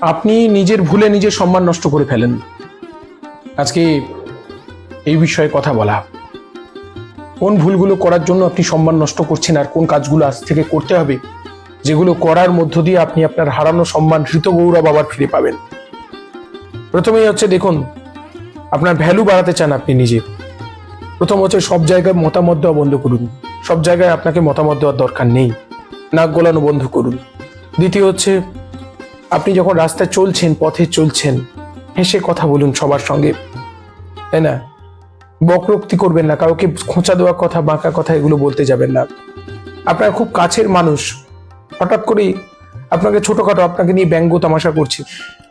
আপনি নিজের ভুলে নিজের সম্মান নষ্ট করে ফেলেন। আজকে এই বিষয়ে কথা বলা। কোন ভুলগুলো করার জন্য আপনি সম্মান নষ্ট করছেন আর কোন কাজগুলো আজ থেকে করতে হবে, যেগুলো করার মধ্য দিয়ে আপনি আপনার হারানো সম্মান হৃত গৌরব আবার ফিরে পাবেন। প্রথমেই হচ্ছে দেখুন, আপনার ভ্যালু বাড়াতে চান আপনি নিজে। প্রথম হচ্ছে সব জায়গায় মতামত দেওয়া বন্ধ করুন। সব জায়গায় আপনাকে মতামত দেওয়ার দরকার নেই। নাক গলানো বন্ধ করুন। দ্বিতীয় হচ্ছে আপনি যখন রাস্তায় চলছেন, পথে চলছেন, হেসে কথা বলুন সবার সঙ্গে। তাই না? বকরোক্তি করবেন না, কাউকে খোঁচা দেওয়া কথা, বাঁকা কথা এগুলো বলতে যাবেন না। আপনার খুব কাছের মানুষ। হঠাৎ করেই আপনাকে ছোটখাটো আপনাকে নিয়ে ব্যঙ্গ তামাশা করছে।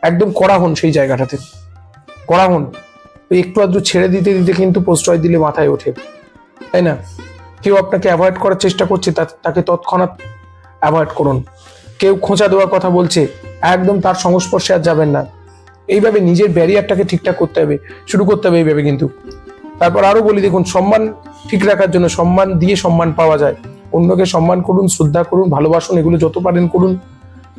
একদম কড়া হন সেই জায়গাটাতে। কড়া হন। ওই একটু আধটু ছেড়ে দিতে দিতে কিন্তু প্রশ্রয় দিলে মাথায় ওঠে। তাই না? কেউ আপনাকে অ্যাভয়েড করার চেষ্টা করছে তাকে তৎক্ষণাৎ অ্যাভয়েড করুন। কেউ খোঁচা দেওয়ার কথা বলছে একদম তার সংস্পর্শে আর যাবেন না। এইভাবে নিজের ব্যারিয়ারটাকে ঠিকঠাক করতে হবে। শুরু করতে হবে এইভাবে কিন্তু। তারপর আরও বলি, দেখুন, সম্মান ঠিক রাখার জন্য সম্মান দিয়ে সম্মান পাওয়া যায়। অন্যকে সম্মান করুন, শ্রদ্ধা করুন, ভালোবাসুন, এগুলো যত পারেন করুন।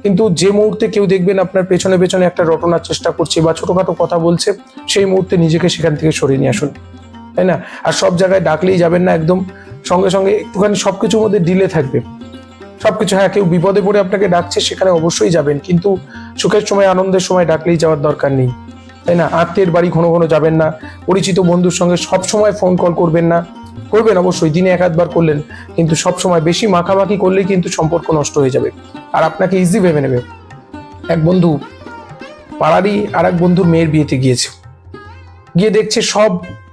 কিন্তু যে মুহূর্তে কেউ দেখবেন আপনার পেছনে পেছনে একটা রটনার চেষ্টা করছে বা ছোটখাটো কথা বলছে, সেই মুহূর্তে নিজেকে সেখান থেকে সরিয়ে নিয়ে আসুন। তাই না? আর সব জায়গায় ডাকলেই যাবেন না একদম। সঙ্গে সঙ্গে একটুখানি সবকিছুর মধ্যে ডিলে থাকবে। সবকিছু হ্যাঁ কেউ বিপদে পড়ে আপনাকে ডাকছে, সেখানে অবশ্যই যাবেন। কিন্তু সুখের সময়, আনন্দের সময় ডাকলেই যাওয়ার দরকার নেই। তাই না? আত্মীয়ের বাড়ি ঘন ঘন যাবেন না। পরিচিত বন্ধুর সঙ্গে সব সময় ফোন কল করবেন না। করবেন অবশ্যই, দিনে এক আধবার করলেন, কিন্তু সব সময় বেশি মাখামাখি করলেই কিন্তু সম্পর্ক নষ্ট হয়ে যাবে। আর আপনাকে ইজি ভেবে নেবে। এক বন্ধু, পাড়ারই আর এক বন্ধুর মেয়ের বিয়েতে গিয়েছে। গিয়ে দেখছে সব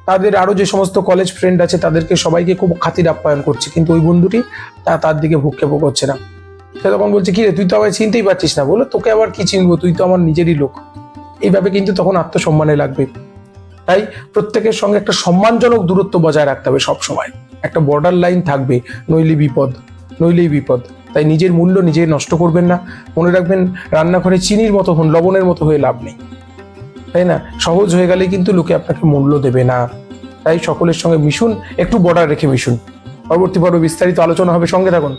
তাদের আরও যে সমস্ত কলেজ ফ্রেন্ড আছে, তাদেরকে সবাইকে খুব খাতির আপ্যায়ন করছে। কিন্তু ওই বন্ধুটি তা তার দিকে ভুক্ষেপ করছে না। সে তখন বলছে, কি রে, তুই তো আমায় চিনতেই পারছিস না। বলো, তোকে আবার কি চিনবো? তুই তো আমার নিজেরই লোক। এইভাবে কিন্তু তখন আত্মসম্মানে লাগবে। তাই প্রত্যেকের সঙ্গে একটা সম্মানজনক দূরত্ব বজায় রাখতে হবে সবসময়। একটা বর্ডার লাইন থাকবে, নইলে বিপদ, নইলেই বিপদ। তাই নিজের মূল্য নিজে নষ্ট করবেন না। মনে রাখবেন, রান্নাঘরে চিনির মতো হন, লবণের মতো হয়ে লাভ নেই। তাই না? সহজ হয়ে গেলে কিন্তু লোকে আপনাকে মূল্য দেবে না। তাই সকলের সঙ্গে মিশুন, একটু বর্ডার রেখে মিশুন। পরবর্তী পর্বে বিস্তারিত আলোচনা হবে, সঙ্গে থাকুন।